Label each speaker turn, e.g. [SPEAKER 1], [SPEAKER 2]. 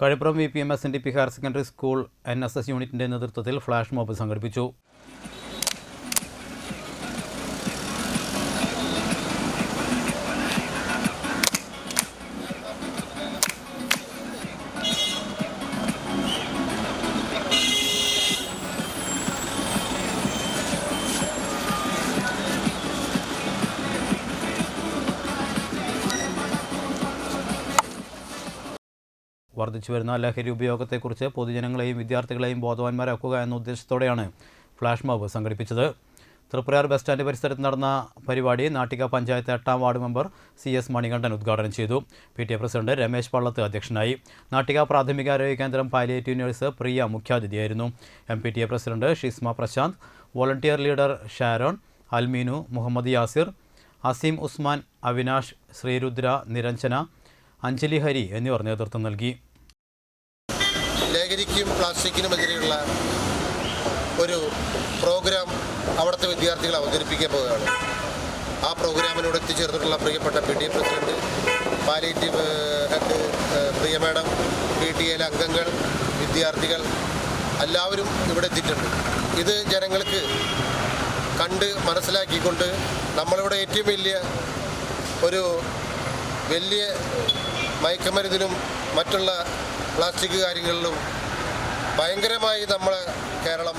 [SPEAKER 1] Kazhippuram V P M S N D P higher secondary school N S S യൂണിറ്റിന്റെ നേതൃത്വത്തിൽ flash mob സംഘടിപ്പിച്ചു. വർദ്ധിച്ചുവരുന്ന ലഹരി ഉപയോഗത്തെക്കുറിച്ച് പൊതുജനങ്ങളെയും വിദ്യാർത്ഥികളെയും ബോധവാന്മാരാക്കുക എന്ന ഉദ്ദേശത്തോടെയാണ് ഫ്ലാഷ് മോബ് സംഘടിപ്പിച്ചത്. തൃപ്പുരാർ ബസ് സ്റ്റാൻഡ് പരിസരത്ത് നടന്ന പരിപാടി നാട്ടിക പഞ്ചായത്ത് എട്ടാം ward member C S Manikandan ഉദ്ഘാടനം ചെയ്തു. P T A president Ramesh Pallath അധ്യക്ഷനായി. നാട്ടിക പ്രാഥമികാരോഗ്യ കേന്ദ്രം palliative nurse Priya മുഖ്യാതിഥിയായിരുന്നു. M P T A president Shisma Prashant volunteer leader Sharon Almeenu Muhammad Yasir Aseem Usman Avinash Sreerudra Niranjana Anjali Hari എന്നിവർ നേതൃത്വം നൽകി.
[SPEAKER 2] ലഹരിക്കും പ്ലാസ്റ്റിക്കിനുമെതിരെയുള്ള ഒരു programme അവിടുത്തെ വിദ്യാർത്ഥികൾ അവതരിപ്പിക്കാൻ പോവുകയാണ്. ആ പ്രോഗ്രാമിനോട് എത്തിച്ചേർന്നിട്ടുള്ള പ്രിയപ്പെട്ട P T A president palliative head Priya madam P T എയിലെ അംഗങ്ങൾ വിദ്യാർത്ഥികൾ എല്ലാവരും ഇവിടെ എത്തിയിട്ടുണ്ട്. ഇത് ജനങ്ങൾക്ക് കണ്ട് മനസ്സിലാക്കിക്കൊണ്ട് നമ്മളിവിടെ ഏറ്റവും വലിയ ഒരു വലിയ മയക്കുമരുന്നിനും മറ്റുള്ള പ്ലാസ്റ്റിക് കാര്യങ്ങളിലും ഭയങ്കരമായി നമ്മൾ കേരളം